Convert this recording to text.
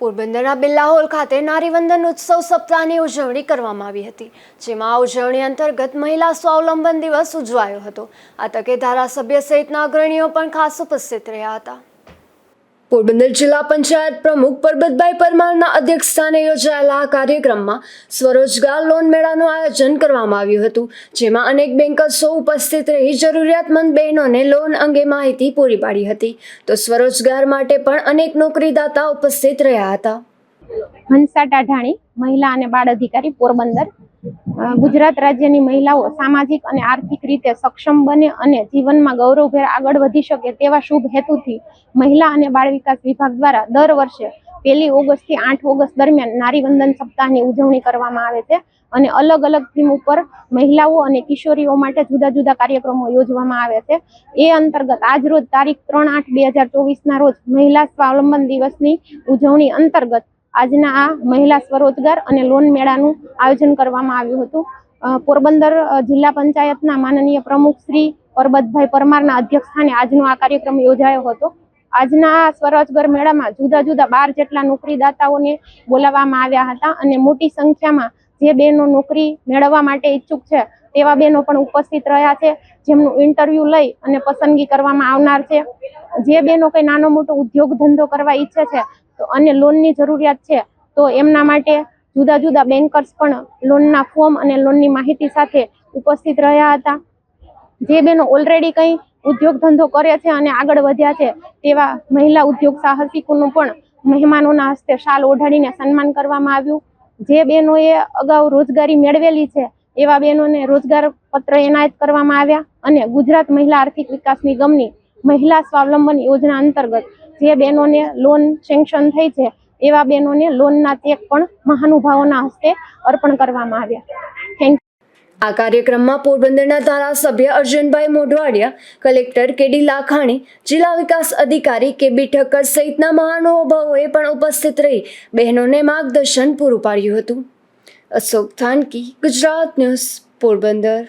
પોરબંદરના બિલ્લા હોલ ખાતે નારીવંદન ઉત્સવ સપ્તાહની ઉજવણી કરવામાં આવી હતી, જેમાં આ ઉજવણી અંતર્ગત મહિલા સ્વાવલંબન દિવસ ઉજવાયો હતો. આ તકે ધારાસભ્ય સહિતના અગ્રણીઓ પણ ખાસ ઉપસ્થિત રહ્યા હતા. પોરબંદર જિલ્લા પંચાયત પ્રમુખ પરબતભાઈ પરમારના અધ્યક્ષ સ્થાને યોજાયેલા આ કાર્યક્રમમાં સ્વરોજગાર લોન મેળાનું આયોજન કરવામાં આવ્યું હતું, જેમાં અનેક બેન્કર્સો ઉપસ્થિત રહી જરૂરિયાતમંદ બહેનોને લોન અંગે માહિતી પૂરી પાડી હતી. તો સ્વરોજગાર માટે પણ અનેક નોકરીદાતા ઉપસ્થિત રહ્યા હતા. હંસા ટાઢાણી મહિલા અને બાળ અધિકારી પોરબંદર. ગુજરાત રાજ્યની મહિલાઓ સામાજિક અને આર્થિક રીતે સક્ષમ બને અને જીવનમાં ગૌરવભેર આગળ વધી શકે તેવા શુભ હેતુથી મહિલા અને બાળ વિકાસ વિભાગ દ્વારા દર વર્ષે પહેલી ઓગસ્ટથી આઠ ઓગસ્ટ દરમિયાન નારીવંદન સપ્તાહની ઉજવણી કરવામાં આવે છે અને અલગ અલગ થીમ ઉપર મહિલાઓ અને કિશોરીઓ માટે જુદા જુદા કાર્યક્રમો યોજવામાં આવે છે. એ અંતર્ગત આજ રોજ તારીખ ત્રણ આઠ બે હજાર ચોવીસના રોજ મહિલા સ્વાવલંબન દિવસની ઉજવણી અંતર્ગત આજના આ મહિલા સ્વરોજગાર અને લોન મેળાનું આયોજન કરવામાં આવ્યું હતું. પોરબંદર જિલ્લા પંચાયતના માનનીય પ્રમુખ શ્રી પરબતભાઈ પરમારના અધ્યક્ષસ્થાને આજનો આ કાર્યક્રમ યોજાયો હતો. આજના સ્વરોજગાર મેળામાં જુદા જુદા બાર જેટલા નોકરીદાતાઓને બોલાવવામાં આવ્યા હતા અને મોટી સંખ્યામાં જે બહેનો નોકરી મેળવવા માટે ઈચ્છુક છે તેવા બહેનો પણ ઉપસ્થિત રહ્યા છે. જેમનું ઇન્ટરવ્યૂ લઈ અને પસંદગી કરવામાં આવનાર છે. જે બહેનો કંઈ નાનો મોટો ઉદ્યોગ ધંધો કરવા ઈચ્છે છે અને લોનની જરૂરિયાત છે, તો એમના માટે જુદા જુદા બેન્કર્સ પણ લોનના ફોર્મ અને લોનની માહિતી સાથે ઉપસ્થિત રહ્યા હતા. જે બહેનો ઓલરેડી કંઈ ઉદ્યોગ ધંધો કરે છે અને આગળ વધ્યા છે, તેવા મહિલા ઉદ્યોગ સાહસિકોનું પણ મહેમાનોના હસ્તે શાલ ઓઢાડીને સન્માન કરવામાં આવ્યું. જે બહેનોએ અગાઉ રોજગારી મેળવેલી છે, એવા બહેનોને રોજગાર પત્ર એનાયત કરવામાં આવ્યા અને ગુજરાત મહિલા આર્થિક વિકાસ નિગમની મહિલા સ્વાવલંબન યોજના અંતર્ગત જે બહેનોને લોન સેન્કશન થઈ છે, એવા બહેનોને લોનના ચેક પણ મહાનુભાવોના હસ્તે અર્પણ કરવામાં આવ્યા. થેન્ક આ કાર્યક્રમમાં પોરબંદરના ધારાસભ્ય Arjunbhai Modhwadia, collector K D Lakhani, જિલ્લા વિકાસ અધિકારી કે બી ઠક્કર સહિતના મહાનુભાવોએ પણ ઉપસ્થિત રહી બહેનોને માર્ગદર્શન પૂરું પાડ્યું હતું. અશોક થાનકી, ગુજરાત ન્યૂઝ, પોરબંદર.